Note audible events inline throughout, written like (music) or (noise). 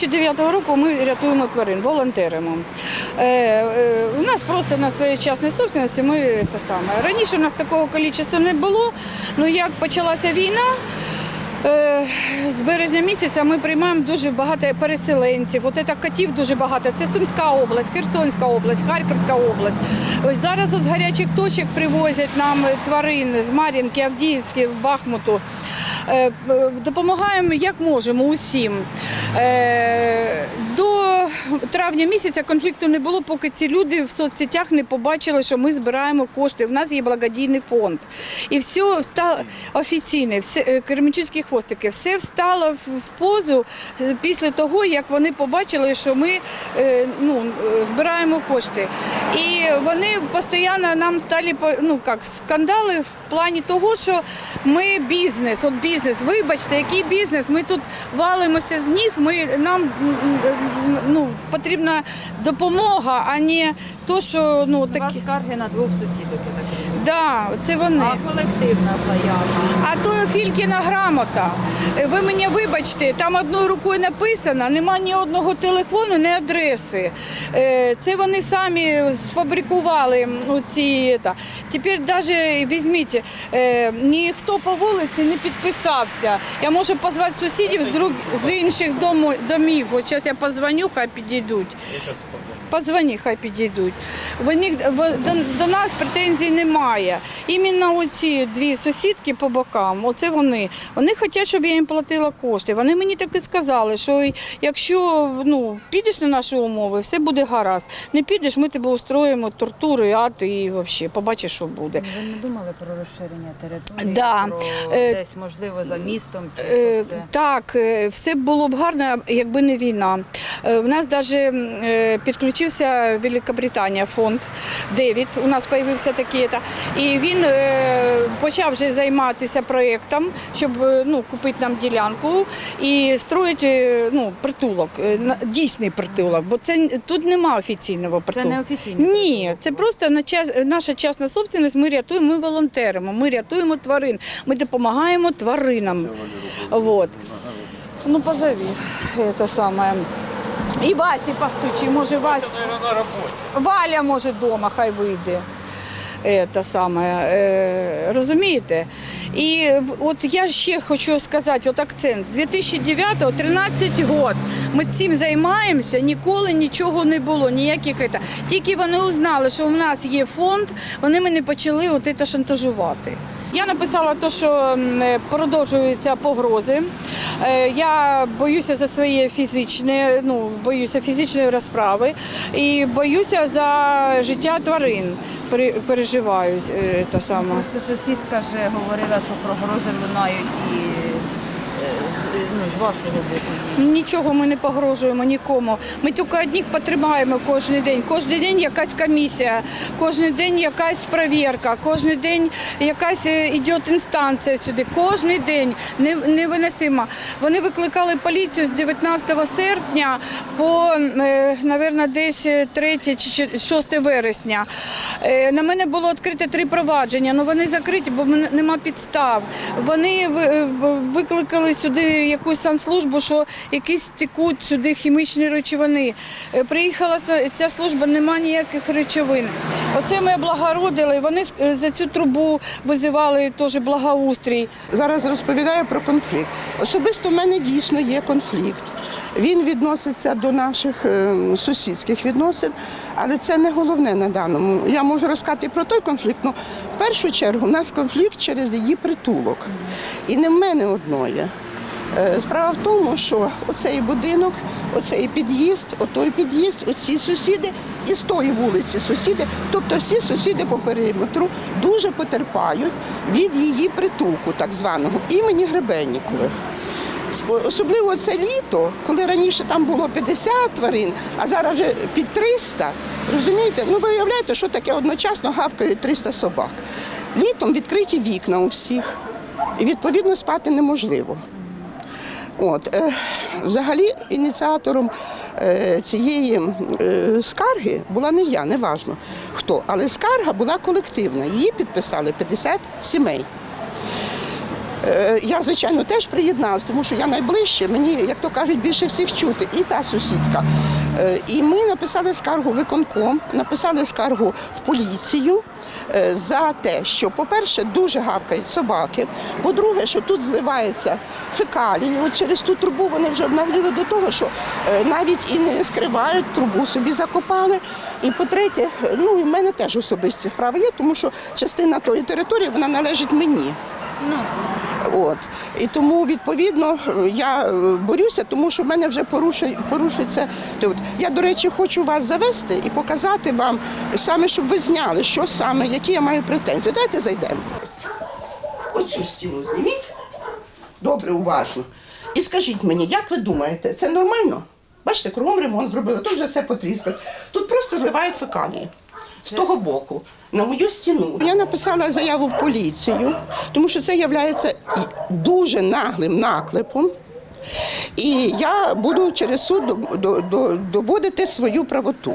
2009 року ми рятуємо тварин, волонтеримо. Е, е, у нас просто на своїй частній собственності ми те саме. Раніше у нас такого кількості не було, але як почалася війна, Е, З березня місяця ми приймаємо дуже багато переселенців. От це котів дуже багато. Це Сумська область, Херсонська область, Харківська область. Ось зараз з гарячих точок привозять нам тварин з Мар'їнки, Авдіївськи, Бахмуту. Е, Допомагаємо як можемо усім. Е, До травня місяця конфлікту не було, поки ці люди в соцсетях не побачили, що ми збираємо кошти. У нас є благодійний фонд. І все стало офіційне, е, хвостики, все встало в- позу після того, як вони побачили, що ми е, ну, збираємо кошти. І вони постійно нам стали ну, як, скандали в плані того, що ми бізнес, от бізнес, вибачте, який бізнес, ми тут валимося з ніг, ми, нам ну, потрібна допомога, а не то, що ну, такі. скарги на двох сусідок, я так розумію. Да, це вони. А колективна заява. А то Фількіна грамота. Ви мені вибачте, там одною рукою написано, нема ні одного телефону, ні адреси. Е, Це вони самі сфабрикували ці. та. Тепер навіть візьміть, е, ніхто по вулиці не підписався. Я можу позвати сусідів з, друг, з інших домів. От зараз я позвоню, хай підійдуть. Позвоні, хай підійдуть. Вони, до, до нас претензій немає. Іменно оці дві сусідки по бокам, оце вони. Вони хочуть, щоб я їм платила кошти. Вони мені так і сказали, що якщо ну, підеш на наші умови, все буде гаразд. Не підеш, ми тебе устроїмо тортури, ад і взагалі побачиш, що буде. Ви не думали про розширення території? Да. Про Е, десь, можливо, за містом? Чи Е, це... Так, е, все було б гарно, якби не війна. Е, В нас навіть підключився Великобританія фонд Девід. У нас з'явився такий. та, І він е, почав вже займатися проєктом, щоб е, ну, купити нам ділянку і строїти ну, притулок, е, на- дійсний притулок. Бо це тут нема офіційного Це не офіційний Ні, притулок це просто на час, наша частна собственность, ми рятуємо, ми волонтеримо, ми рятуємо тварин, ми допомагаємо тваринам. Вот. Ну, позови это самое. І Васі постучи, може Вася. Валя може вдома, хай вийде. Це саме, е, розумієте? І от я ще хочу сказати, от акцент, з 2009 13 років ми цим займаємося, ніколи нічого не було, ніяких. Тільки вони узнали, що в нас є фонд, вони мене почали от це шантажувати. Я написала те, що е, продовжуються погрози. Е, Я боюся за своє фізичне, ну боюся фізичної розправи і боюся за життя тварин. Переживаю е, те саме. Просто сусідка ж говорила, що прогрози лунають і ну, з вашого боку. Нічого ми не погрожуємо нікому. Ми тільки одних потримаємо кожен день. Кожен день якась комісія, кожен день якась перевірка, кожен день якась е, йде інстанція сюди. Кожен день Не- невиносимо. Вони викликали поліцію з 19 серпня по, е, мабуть, десь 3 чи 6 вересня. Е, На мене було відкрите три провадження, але вони закриті, бо нема підстав. Вони е, викликали сюди якусь санслужбу, що якісь текуть сюди хімічні речовини. Е, Приїхала ця- служба, нема ніяких речовин. Оце ми облагородили. Вони е, за цю трубу визивали теж благоустрій. Зараз розповідаю про конфлікт. Особисто в мене дійсно є конфлікт. Він відноситься до наших е, сусідських відносин, але це не головне на даному. Я можу розказати про той конфлікт. але в першу чергу в нас конфлікт через її притулок. І не в мене одної. Е, Справа в тому, що оцей будинок, оцей під'їзд, отой під'їзд, оці сусіди і з тої вулиці сусіди, тобто всі сусіди по периметру дуже потерпають від її притулку, так званого, імені Гребеннікових. Особливо це літо, коли раніше там було 50 тварин, а зараз вже під 300. Розумієте? Ну ви уявляєте, що таке одночасно гавкають 300 собак. Літом відкриті вікна у всіх, і відповідно спати неможливо. От, е, взагалі, ініціатором е, цієї е, скарги була не я, не важно хто, але скарга була колективна. Її підписали 50 сімей. Я, звичайно, теж приєдналась, тому що я найближче, мені, як то кажуть, більше всіх чути, і та сусідка. Е, І ми написали скаргу виконком, написали скаргу в поліцію е, за те, що, по-перше, дуже гавкають собаки. По-друге, що тут зливається фекалії. От через ту трубу вони вже обнагліли до того, що е, навіть і не скривають, трубу собі закопали. І по-третє, ну і в мене теж особисті справи є, тому що частина тої території вона належить мені. От. І тому, відповідно, я е, борюся, тому що в мене вже порушує, порушується. Я, до речі, хочу вас завести і показати вам, саме, щоб ви зняли, що саме, які я маю претензії. Давайте зайдемо. Оцю стіну зніміть. Добре, уважно. І скажіть мені, як ви думаєте, це нормально? Бачите, кругом ремонт зробили, тут вже все потріскано. Тут просто зливають фекалії. З того боку, на мою стіну. Я написала заяву в поліцію, тому що це є дуже наглим наклепом. І я буду через суд до- до- до- доводити свою правоту.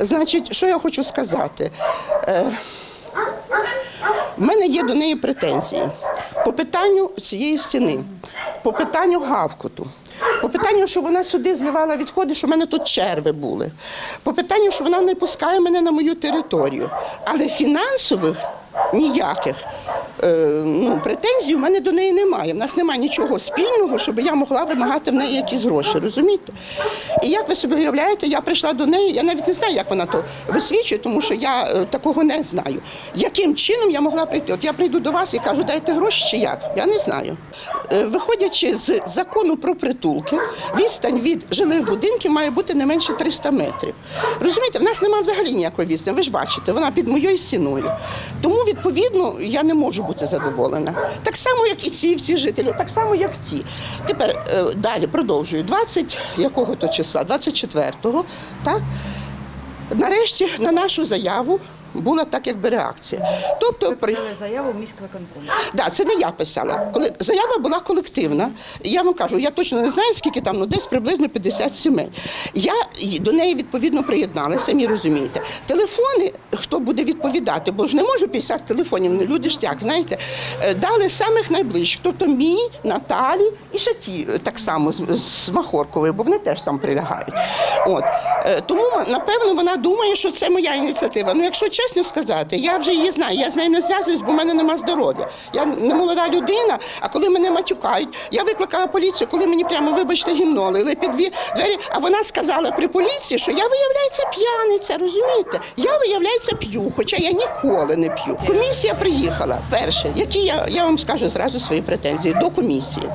Значить, що я хочу сказати? Е, в мене є до неї претензії по питанню цієї стіни, по питанню гавкоту, питанню, що вона сюди зливала відходи, що в мене тут черви були, по питанню, що вона не пускає мене на мою територію. Але фінансових ніяких ну, претензій у мене до неї немає. У нас немає нічого спільного, щоб я могла вимагати в неї якісь гроші, розумієте? І як ви собі уявляєте, я прийшла до неї, я навіть не знаю, як вона то висвічує, тому що я е, такого не знаю. Яким чином я могла прийти? От я прийду до вас і кажу, дайте гроші чи як? Я не знаю. Е, Виходячи з закону про притулки, відстань від жилих будинків має бути не менше 300 метрів. Розумієте, в нас немає взагалі ніякої відстані. Ви ж бачите, вона під моєю стіною. Тому, відповідно, я не можу бути задоволена. Так само, як і ці всі жителі, так само, як ті. Тепер е, далі продовжую. 20 якого то числа? 24-го, так? Нарешті на нашу заяву була так, якби реакція. Тобто, при... Заяву в міськвиконком. Да, це не я писала. Коли заява була колективна, я вам кажу, я точно не знаю, скільки там, ну десь приблизно 50 сімей. Я до неї відповідно приєдналася, самі розумієте. Телефони, хто буде відповідати, бо ж не можу 50 телефонів, люди ж як, знаєте, е, дали самих найближчих, тобто мій, Наталі і ще ті е, так само з, з Махоркової, бо вони теж там прилягають. От. Е, Тому, напевно, вона думає, що це моя ініціатива. Ну, якщо чесно сказати, я вже її знаю, я з нею не зв'язуюсь, бо в мене нема здоров'я. Я не молода людина, а коли мене матюкають, я викликала поліцію, коли мені прямо, вибачте, гімно лили під дві двері, а вона сказала при поліції, що я, виявляється, п'яниця, розумієте? Я, виявляється, п'ю, хоча я ніколи не п'ю. Комісія приїхала. Перше, які я, я вам скажу зразу свої претензії до комісії.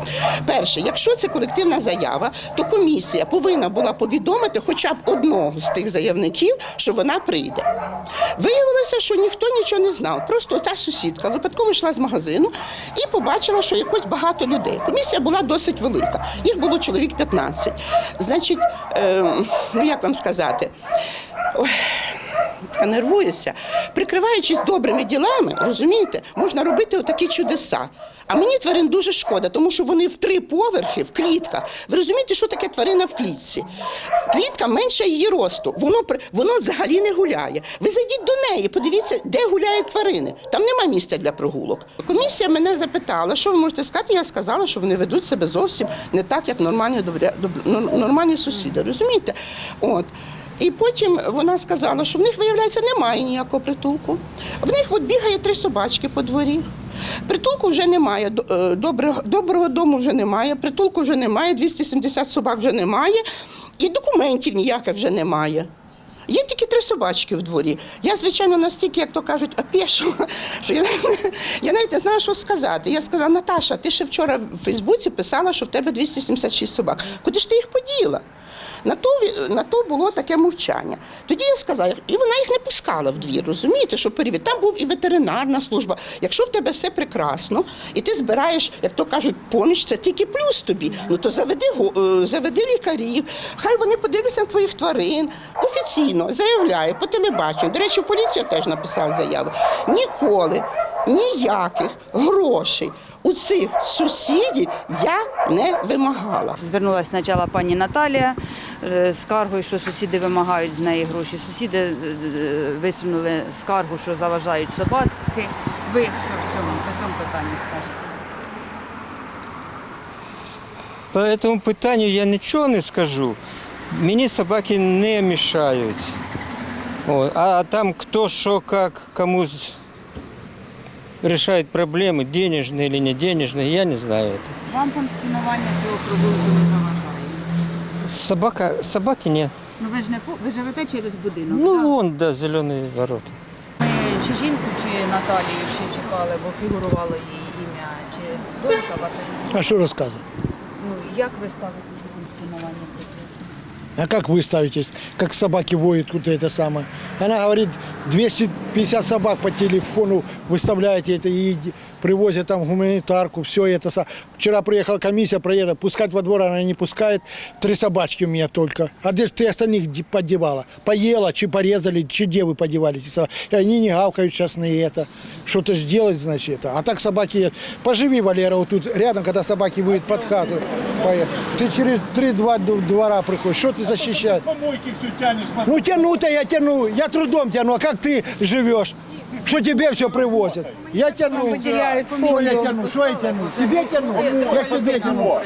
Перше, якщо це колективна заява, то комісія повинна була повідомити хоча б одного з тих заявників, що вона прийде. Виявилося, що ніхто нічого не знав. Просто та сусідка випадково йшла з магазину і побачила, що якось багато людей. Комісія була досить велика. Їх було чоловік 15. Значить, е, ну як вам сказати? Ой, нервуюся. Прикриваючись добрими ділами, розумієте, можна робити отакі чудеса. А мені тварин дуже шкода, тому що вони в три поверхи, в клітках. Ви розумієте, що таке тварина в клітці? Клітка менша її росту. Воно воно взагалі не гуляє. Ви зайдіть до неї, подивіться, де гуляють тварини. Там нема місця для прогулок. Комісія мене запитала, що ви можете сказати. Я сказала, що вони ведуть себе зовсім не так, як нормальні добря, доб- нормальні сусіди. Розумієте? От. І потім вона сказала, що в них, виявляється, немає ніякого притулку. В них от бігає три собачки по дворі. Притулку вже немає, е, доброго, доброго дому вже немає, притулку вже немає, 270 собак вже немає, і документів ніяких вже немає. Є тільки три собачки в дворі. Я, звичайно, настільки, як то кажуть, опішила, (laughs) що я, я навіть не знаю, що сказати. Я сказала, Наташа, ти ще вчора в Фейсбуці писала, що в тебе 276 собак. Куди ж ти їх поділа? На то, на то було таке мовчання. Тоді я сказала, і вона їх не пускала в двір, розумієте, щоб перевірити. Там був і ветеринарна служба. Якщо в тебе все прекрасно, і ти збираєш, як то кажуть, поміч, це тільки плюс тобі. Ну то заведи, е, заведи лікарів, хай вони подивляться на твоїх тварин. Офіційно заявляю по телебаченню. До речі, поліція теж написала заяву. Ніколи ніяких грошей у цих сусідів я не вимагала. Звернулася спочатку пані Наталія е, з скаргою, що сусіди вимагають з неї гроші. Сусіди е, е, висунули скаргу, що заважають собаки. Ви що в цьому, по цьому питанні скажете? По этому питанню я нічого не скажу. Мені собаки не мішають. От. А там хто що, як, комусь рішає проблеми, денежні чи не денежні, я не знаю. Это. Вам функціонування цього провулку не заважає? Собака, собаки нет. Ну ви ж не по- ви живете через будинок. Ну так? вон, да, зелені ворота. Ми чи жінку, чи Наталію ще чекали, бо фігурувало її ім'я, чи донька ваша? А что рассказывать? Ну як ви ставите до функціонування? А как вы ставитесь, как собаки воют, вот это самое? Она говорит, 250 собак по телефону выставляете это и привозят там гуманитарку, все это. Вчера приехала комиссия, проедет, пускать во двор она не пускает. Три собачки у меня только. А где ты остальных де- подевала? Поела, чи порезали, чи где вы подевались? И они не гавкают сейчас на это. Что-то сделать, значит, это. А так собаки. Поживи, Валера, вот тут рядом, когда собаки выйдут под хату. Поехали. Ты через три-два двора приходишь. Что ты защищаешь? помойки все тянешь, смотри. Ну тяну-то я тяну, я трудом тяну, а как ты живешь? Что тебе все привозят? Я тяну. Выделяют Что я фонду. тяну? Что я тяну? Тебе тяну? Я себе тяну.